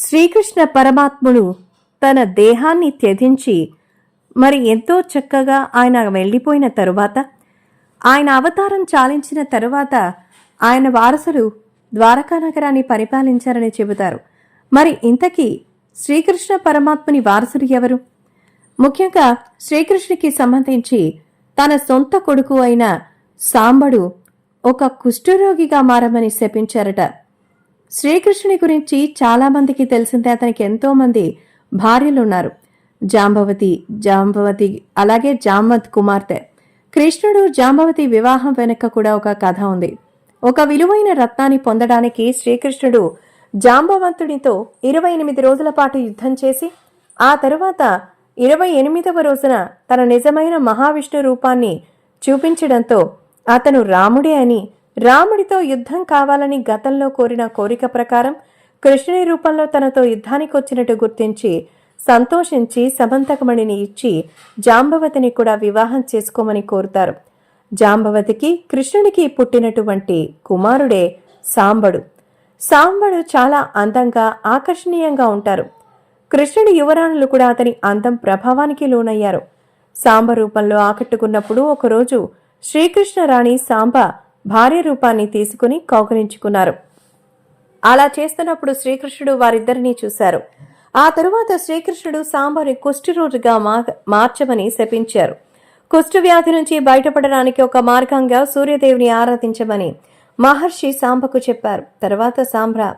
శ్రీకృష్ణ పరమాత్ముడు తన దేహాన్ని త్యజించి మరి ఎంతో చక్కగా ఆయన వెళ్ళిపోయిన తరువాత ఆయన అవతారం చాలించిన తరువాత ఆయన వారసులు ద్వారకా నగరాన్ని పరిపాలించారని చెబుతారు. మరి ఇంతకీ శ్రీకృష్ణ పరమాత్ముని వారసుడు ఎవరు? ముఖ్యంగా శ్రీకృష్ణుడికి సంబంధించి తన సొంత కొడుకు అయిన సాంబడు ఒక కుష్ఠరోగిగా మారమని శపించారట. శ్రీకృష్ణుని గురించి చాలామందికి తెలిసిందే. అతనికి ఎంతోమంది భార్యలు భార్యలున్నారు. జాంబవతి జాంబవతి అలాగే జాంబత్ కుమార్తె. కృష్ణుడు జాంబవతి వివాహం వెనుక కూడా ఒక కథ ఉంది. ఒక విలువైన రత్నాన్ని పొందడానికి శ్రీకృష్ణుడు జాంబవంతుడితో ఇరవై ఎనిమిది రోజుల పాటు యుద్ధం చేసి ఆ తరువాత ఇరవై ఎనిమిదవ రోజున తన నిజమైన మహావిష్ణు రూపాన్ని చూపించడంతో అతను రాముడే అని రాముడితో యుద్ధం కావాలని గతంలో కోరిన కోరిక ప్రకారం కృష్ణుని రూపంలో తనతో యుద్ధానికి వచ్చినట్టు గుర్తించి సంతోషించి సమంతకమణిని ఇచ్చి జాంబవతిని కూడా వివాహం చేసుకోమని కోరుతారు. జాంబవతికి కృష్ణునికి పుట్టినటువంటి కుమారుడే సాంబడు. సాంబడు చాలా అందంగా ఆకర్షణీయంగా ఉంటారు. కృష్ణుడి యువరాణులు కూడా అతని అందం ప్రభావానికి లోనయ్యారు. సాంబ రూపంలో ఆకట్టుకున్నప్పుడు ఒకరోజు శ్రీకృష్ణ రాణి సాంబ భార్య రూపాన్ని తీసుకుని కౌగలించుకున్నారు. అలా చేస్తున్నప్పుడు శ్రీకృష్ణుడు వారిద్దరినీ చూశారు. ఆ తరువాత శ్రీకృష్ణుడు సాంబాని కుష్ఠిరోగిగా మా- మార్చమని శపించారు. కుష్ఠవ్యాధి నుంచి బయటపడడానికి ఒక మార్గంగా సూర్యదేవుని ఆరాధించమని మహర్షి సాంబకు చెప్పారు. తర్వాత సాంబ్ర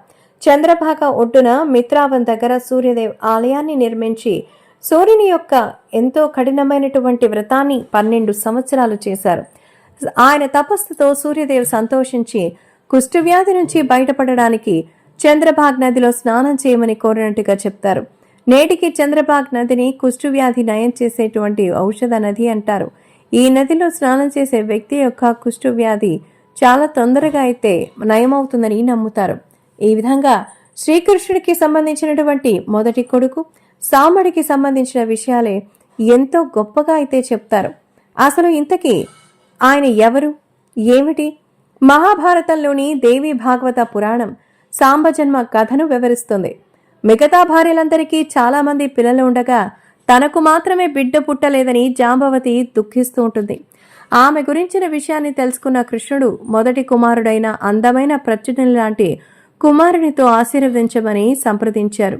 చంద్రభాగ ఒడ్డున మిత్రావన్ దగ్గర సూర్యదేవ్ ఆలయాన్ని నిర్మించి సూర్యుని యొక్క ఎంతో కఠినమైనటువంటి వ్రతాన్ని పన్నెండు సంవత్సరాలు చేశారు. ఆయన తపస్సుతో సూర్యదేవ్ సంతోషించి కుష్ఠవ్యాధి నుంచి బయటపడడానికి చంద్రబాగ్ నదిలో స్నానం చేయమని కోరినట్టుగా చెప్తారు. నేటికి చంద్రబాగ్ నదిని కుష్ఠవ్యాధి నయం చేసేటువంటి ఔషధ నది అంటారు. ఈ నదిలో స్నానం చేసే వ్యక్తి యొక్క కుష్ఠవ్యాధి చాలా తొందరగా అయితే నయమవుతుందని నమ్ముతారు. ఈ విధంగా శ్రీకృష్ణుడికి సంబంధించినటువంటి మొదటి కొడుకు సామడికి సంబంధించిన విషయాలే ఎంతో గొప్పగా అయితే చెప్తారు. అసలు ఇంతకీ ఆయన ఎవరు? ఏమిటి? మహాభారతంలోని దేవి భాగవత పురాణం సాంబజన్మ కథను వివరిస్తుంది. మిగతా భార్యలందరికీ చాలామంది పిల్లలు ఉండగా తనకు మాత్రమే బిడ్డ పుట్టలేదని జాంబవతి దుఃఖిస్తూ ఉంటుంది. ఆమె గురించిన విషయాన్ని తెలుసుకున్న కృష్ణుడు మొదటి కుమారుడైన అందమైన ప్రచుని లాంటి కుమారునితో ఆశీర్వదించమని సంప్రదించారు.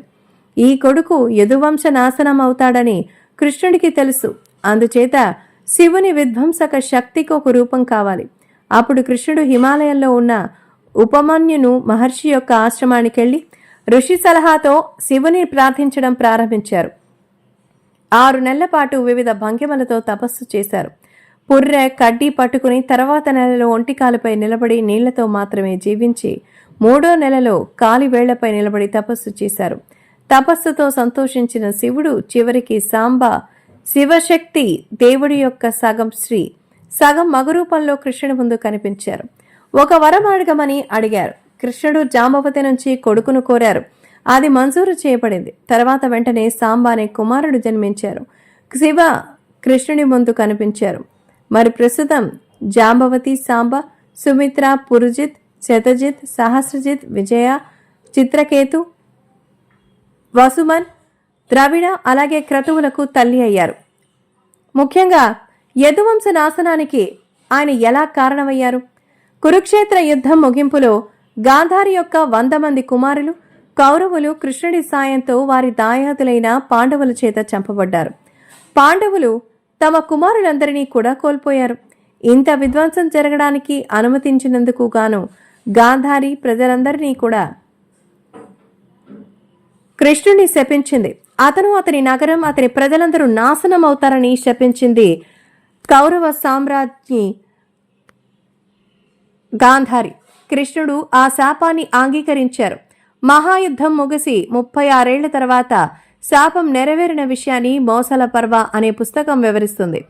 ఈ కొడుకు యదువంశ నాశనం అవుతాడని కృష్ణుడికి తెలుసు. అందుచేత శివుని విధ్వంసక శక్తికి ఒక రూపం కావాలి. అప్పుడు కృష్ణుడు హిమాలయంలో ఉన్న ఉపమన్యును మహర్షి యొక్క ఆశ్రమానికి వెళ్ళి ఋషి సలహాతో శివుని ప్రార్థించడం ప్రారంభించారు. ఆరు నెలల పాటు వివిధ భంగిమలతో తపస్సు చేశారు. పుర్రె కడ్డీ పట్టుకుని తర్వాత నెలలో ఒంటికాలపై నిలబడి నీళ్ళతో మాత్రమే జీవించి మూడో నెలలో కాలివేళ్ళపై నిలబడి తపస్సు చేశారు. తపస్సుతో సంతోషించిన శివుడు చివరికి సాంబ శివశక్తి దేవుడి యొక్క సగం శ్రీ సగం మగరూపంలో కృష్ణుడి ముందు కనిపించారు. ఒక వరం అడగమని అడిగారు. కృష్ణుడు జాంబవతి నుంచి కొడుకును కోరారు. అది మంజూరు చేయబడింది. తర్వాత వెంటనే సాంబ అనే కుమారుడు జన్మించారు. శివ కృష్ణుని ముందు కనిపించారు. మరి ప్రస్తుతం జాంబవతి సాంబ సుమిత్ర పురుజిత్ శతజిత్ సహస్రజిత్ విజయ చిత్రకేతు వసుమన్ ద్రవిడ అలాగే క్రతువులకు తల్లి అయ్యారు. ముఖ్యంగా యదువంశ నాశనానికి ఆయన ఎలా కారణమయ్యారు? కురుక్షేత్ర యుద్ధం ముగింపులో గాంధారి యొక్క వంద మంది కుమారులు కౌరవులు కృష్ణుడి సాయంతో వారి దాయాదులైన పాండవుల చేత చంపబడ్డారు. పాండవులు తమ కుమారులందరినీ కూడా కోల్పోయారు. ఇంత విధ్వంసం జరగడానికి అనుమతించినందుకు గాను గాంధారి ప్రజలందరినీ కూడా కృష్ణుని శపించింది. అతను అతని నగరం అతని ప్రజలందరూ నాశనం అవుతారని శపించింది కౌరవ సామ్రాజ్ఞి గాంధారి. కృష్ణుడు ఆ శాపాన్ని అంగీకరించారు. మహాయుద్ధం ముగిసి ముప్పై ఆరేళ్ళ తర్వాత శాపం నెరవేరిన విషయాన్ని మోసల పర్వ అనే పుస్తకం వివరిస్తుంది.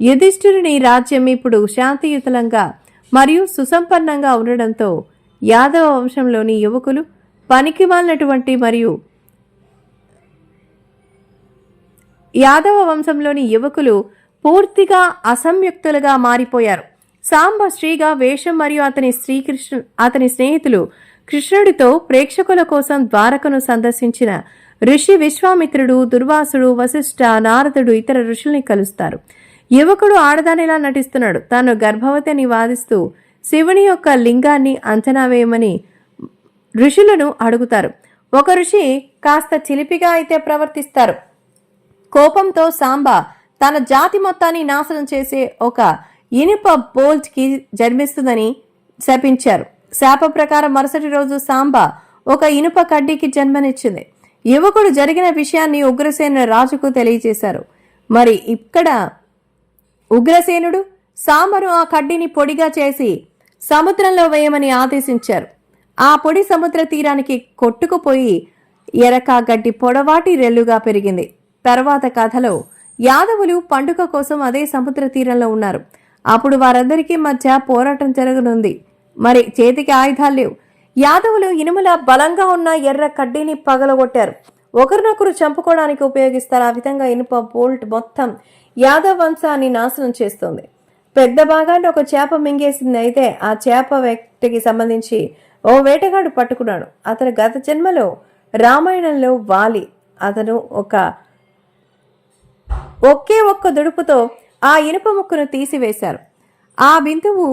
యుధిష్ఠిరుని రాజ్యం ఇప్పుడు శాంతియుతలంగా మరియు సుసంపన్నంగా ఉండడంతో యాదవ వంశంలోని యువకులు పనికిమాలినటువంటి మరియు యాదవ వంశంలోని యువకులు పూర్తిగా అసంయుక్తులుగా మారిపోయారు. సాంబ శ్రీగా వేషం మరియు అతని శ్రీకృష్ణ అతని స్నేహితులు కృష్ణుడితో ప్రేక్షకుల కోసం ద్వారకను సందర్శించిన ఋషి విశ్వామిత్రుడు దుర్వాసుడు వశిష్ఠ నారదుడు ఇతర ఋషుల్ని కలుస్తారు. యువకుడు ఆడదానిలా నటిస్తున్నాడు. తాను గర్భవతిని వాదిస్తూ శివుని యొక్క లింగాన్ని అంచనా వేయమని ఋషులను అడుగుతారు. ఒక ఋషి కాస్త చిలిపిగా అయితే ప్రవర్తిస్తారు. కోపంతో సాంబ తన జాతి మొత్తాన్ని నాశనం చేసే ఒక ఇనుప బోల్ట్కి జన్మిస్తుందని శపించారు. శాప ప్రకారం మరుసటి రోజు సాంబ ఒక ఇనుప కడ్డీకి జన్మనిచ్చింది. యువకుడు జరిగిన విషయాన్ని ఉగ్రసేన రాజుకు తెలియజేశారు. మరి ఇక్కడ ఉగ్రసేనుడు సాంబను ఆ కడ్డీని పొడిగా చేసి సముద్రంలో వేయమని ఆదేశించారు. ఆ పొడి సముద్ర తీరానికి కొట్టుకుపోయి ఎరక గడ్డి పొడవాటి రెల్లుగా పెరిగింది. తర్వాత కథలో యాదవులు పండుగ కోసం అదే సముద్ర తీరంలో ఉన్నారు. అప్పుడు వారందరికీ మధ్య పోరాటం జరగనుంది. మరి చేతికి ఆయుధాలు లేవు. యాదవులు ఇనుముల బలంగా ఉన్న ఎర్ర కడ్డీని పగలగొట్టారు. ఒకరినొకరు చంపుకోవడానికి ఉపయోగిస్తారు. ఆ విధంగా ఇనుప బోల్ట్ మొత్తం యాదవ్ వంశాన్ని నాశనం చేస్తుంది. పెద్ద భాగాన్ని ఒక చేప మింగేసింది అయితే ఆ చేప వ్యక్తికి సంబంధించి ఓ వేటగాడు పట్టుకున్నాడు. అతను గత జన్మలో రామాయణంలో వాలి. అతను ఒక ఒకే ఒక్క దుడుపుతో ఆ ఇనుప ముక్కను తీసివేశారు. ఆ బిందువు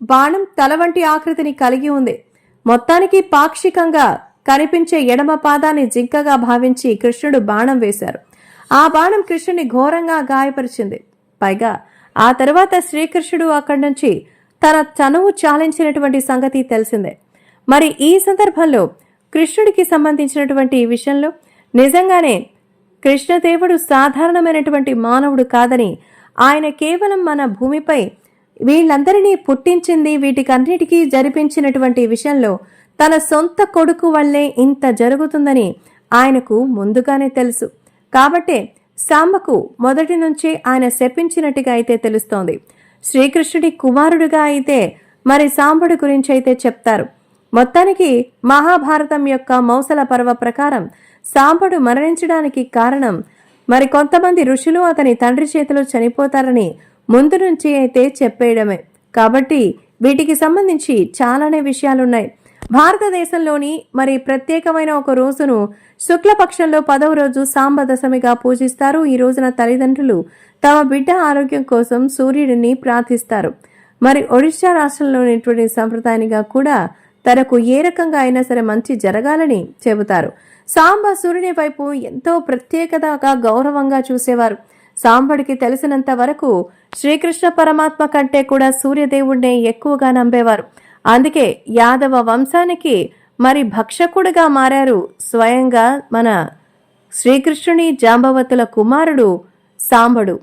బాణం తల వంటి ఆకృతిని కలిగి ఉంది. మొత్తానికి పాక్షికంగా కనిపించే ఎడమ పాదాన్ని జింకగా భావించి కృష్ణుడు బాణం వేశారు. ఆ బాణం కృష్ణుని ఘోరంగా గాయపరిచింది. పైగా ఆ తర్వాత శ్రీకృష్ణుడు అక్కడి నుంచి తన తనువు చాలించినటువంటి సంగతి తెలిసిందే. మరి ఈ సందర్భంలో కృష్ణుడికి సంబంధించినటువంటి ఈ విషయంలో నిజంగానే కృష్ణదేవుడు సాధారణమైనటువంటి మానవుడు కాదని ఆయన కేవలం మన భూమిపై వీళ్ళందరినీ పుట్టించింది వీటికన్నిటికీ జరిపించినటువంటి విషయంలో తన సొంత కొడుకు వల్లే ఇంత జరుగుతుందని ఆయనకు ముందుగానే తెలుసు. కాబట్టే సాంబకు మొదటి నుంచే ఆయన శపించినట్టుగా అయితే తెలుస్తోంది. శ్రీకృష్ణుడి కుమారుడిగా అయితే మరి సాంబుడి గురించి అయితే చెప్తారు. మొత్తానికి మహాభారతం యొక్క మౌసల పర్వ ప్రకారం సాంబడు మరణించడానికి కారణం. మరి కొంతమంది ఋషులు అతని తండ్రి చేతిలో చనిపోతారని ముందు నుంచి అయితే చెప్పేయడమే. కాబట్టి వీటికి సంబంధించి చాలానే విషయాలున్నాయి. భారతదేశంలోని మరి ప్రత్యేకమైన ఒక రోజును శుక్లపక్షంలో పదవ రోజు సాంబ దశమిగా పూజిస్తారు. ఈ రోజున తల్లిదండ్రులు తమ బిడ్డ ఆరోగ్యం కోసం సూర్యుడిని ప్రార్థిస్తారు. మరి ఒడిశా రాష్ట్రంలోనిటువంటి సంప్రదాయంగా కూడా తనకు ఏ రకంగా అయినా సరే మంచి జరగాలని చెబుతారు. సాంబ సూర్యుని వైపు ఎంతో ప్రత్యేకతగా గౌరవంగా చూసేవారు. సాంబడికి తెలిసినంత వరకు శ్రీకృష్ణ పరమాత్మ కంటే కూడా సూర్యదేవుడినే ఎక్కువగా నమ్మేవారు. అందుకే యాదవ వంశానికి మరి భక్షకుడిగా మారారు స్వయంగా మన శ్రీకృష్ణుని జాంబవతుల కుమారుడు సాంబడు.